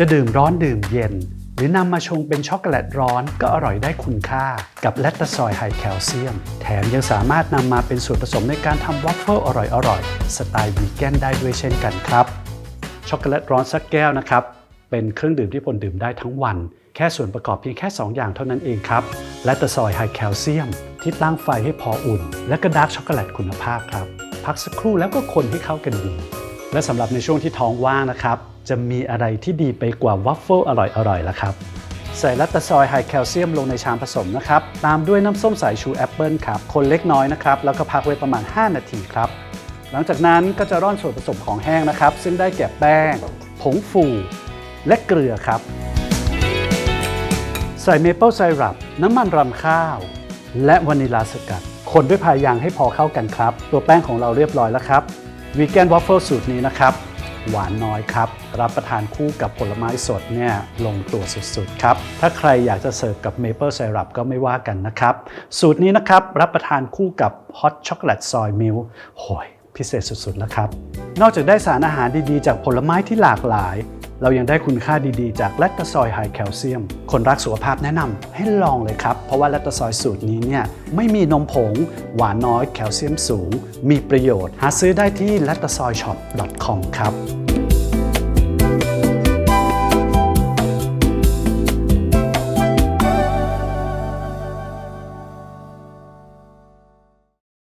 จะดื่มร้อนดื่มเย็น หรือนำมาชงเป็นช็อกโกแลตร้อนก็อร่อยได้คุณค่า กับแลคตาซอยไฮแคลเซียม แถมยังสามารถนำมาเป็นส่วนผสมในการทำวัฟเฟิลอร่อยๆ สไตล์วีแกนได้ด้วยเช่นกันครับ ช็อกโกแลตร้อนสักแก้วนะครับ เป็นเครื่องดื่มที่พลดื่มได้ทั้งวัน แค่ส่วนประกอบเพียงแค่ 2 อย่างเท่านั้นเองครับและตะซอยไฮแคลเซียม ที่ตั้งไฟให้พออุ่น และก็ดาร์กช็อกโกแลตคุณภาพครับพักสักครู่แล้วก็คนให้เข้ากันดี และสำหรับในช่วงที่ท้องว่างนะครับ จะมีอะไรที่ดีไปกว่าวัฟเฟิลอร่อยๆล่ะครับ ใส่ลัตตาซอยไฮแคลเซียมลงในชามผสมนะครับ ตามด้วยน้ำส้มสายชูแอปเปิลครับ คนเล็กน้อยนะครับ แล้วก็พักไว้ประมาณ 5 นาทีครับ หลังจากนั้นก็จะร่อนส่วนผสมของแห้งนะครับ ซึ่งได้แก่แป้ง ผงฟู และเกลือครับ ใส่เมเปิลไซรัป น้ำมันรำข้าว และวานิลาสกัด คนด้วยพายางให้พอเข้ากันครับ ตัวแป้งของเราเรียบร้อยแล้วครับ วีแกนวอฟเฟิลสูตรนี้นะครับ หวานน้อยครับ รับประทานคู่กับผลไม้สดเนี่ยลงตัวสุดๆครับ ถ้าใครอยากจะเสิร์ฟกับเมเปิลไซรัปก็ไม่ว่ากันนะครับ สูตรนี้นะครับ รับประทานคู่กับฮอตช็อกโกแลตซอยมิลโหยพิเศษสุดๆแล้วครับ นอกจากได้สารอาหารดีๆ จากผลไม้ที่หลากหลาย เรายังได้คุณค่าดีๆ จากแลคตาซอยไฮแคลเซียม คนรักสุขภาพแนะนำให้ลองเลยครับ เพราะว่าแลคตาซอยสูตรนี้เนี่ยไม่มีนมผง หวานน้อยแคลเซียมสูง มีประโยชน์ หาซื้อได้ที่ l a c t a s o y s h o p c o m ครับ